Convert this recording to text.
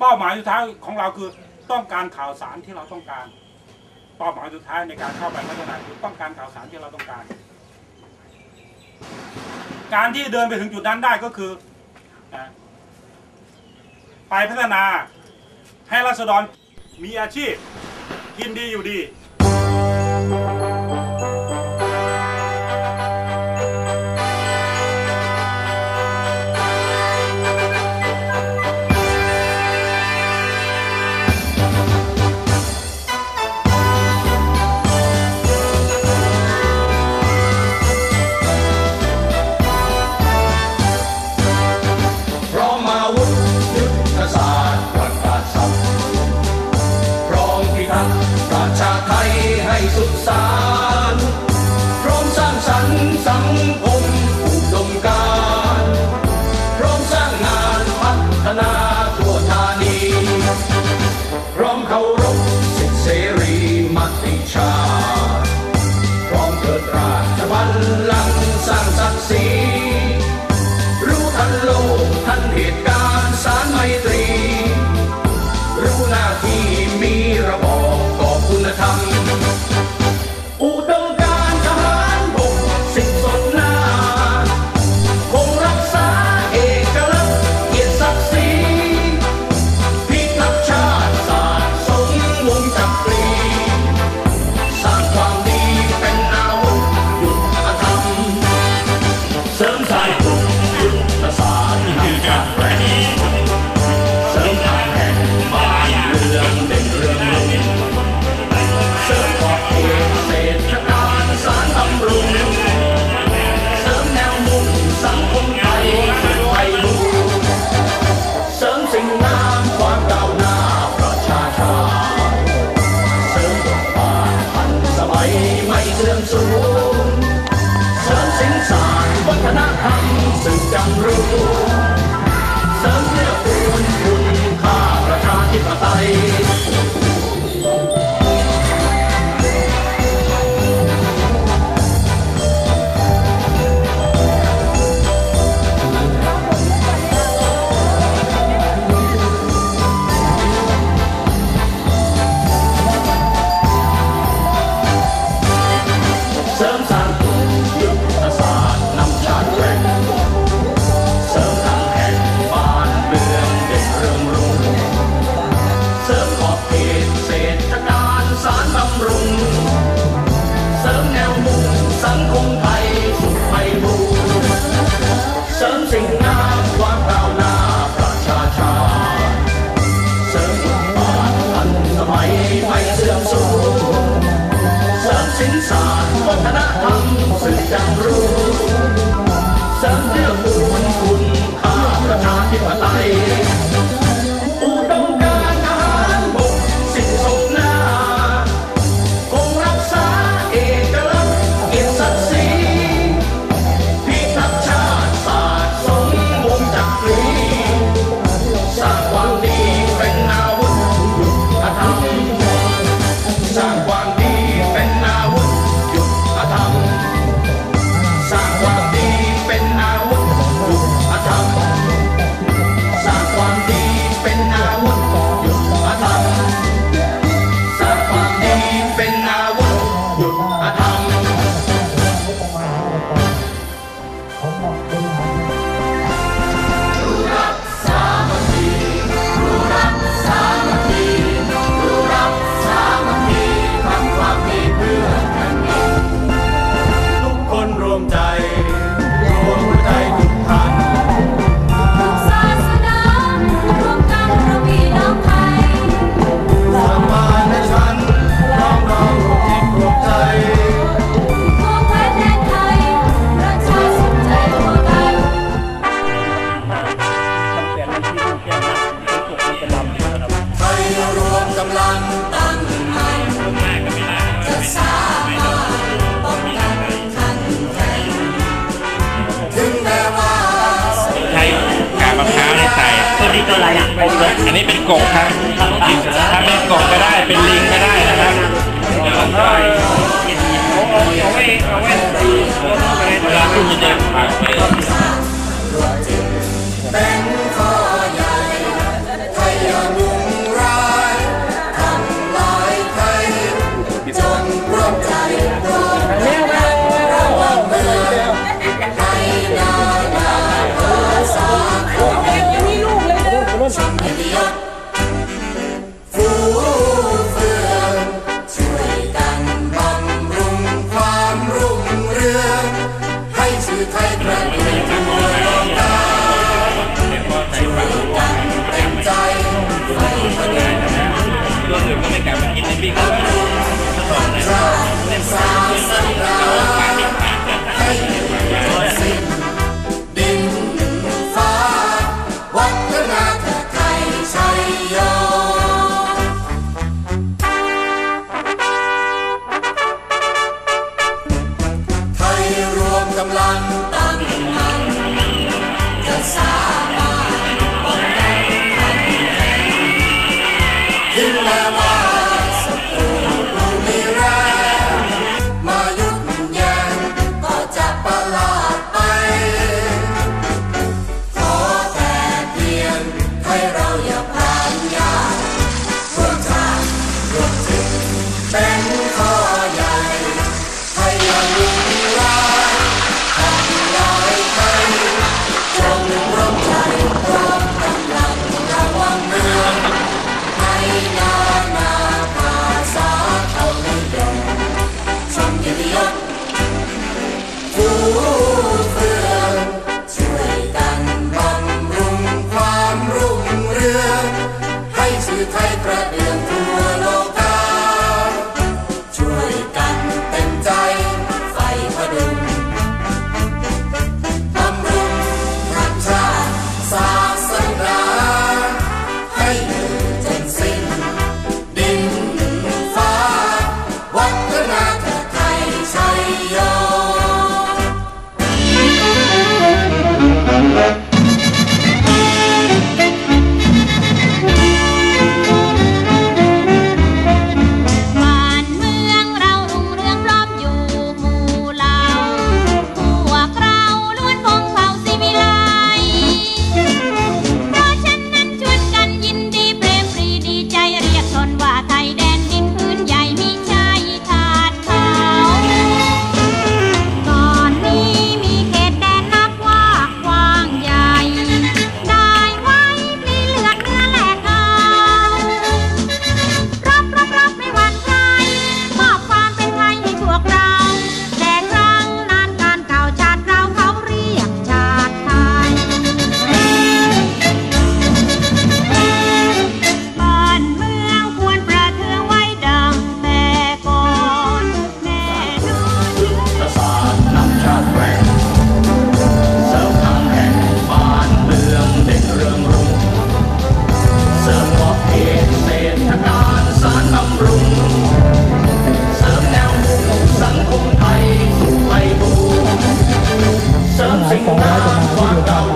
เป้าหมายสุดท้ายของเราคือต้องการข่าวสารที่เราต้องการ เป้าหมายสุดท้ายในการเข้าไปพัฒนาคือต้องการข่าวสารที่เราต้องการ การที่เดินไปถึงจุดนั้นได้ก็คือ ไปพัฒนาให้รัษฎรมีอาชีพกินดีอยู่ดี 我哪？ กำลังตั้งมั่นจะสามารถป้องกันขันแข็ถึงแม้ว่าใช้กาบมะพร้าวในใส่ตัวนี้ตัวอะไรอะอันนี้เป็นกบครับถ้าเป็นกบก็ได้เป็นลิงก็ได้นะครับ 我来等他我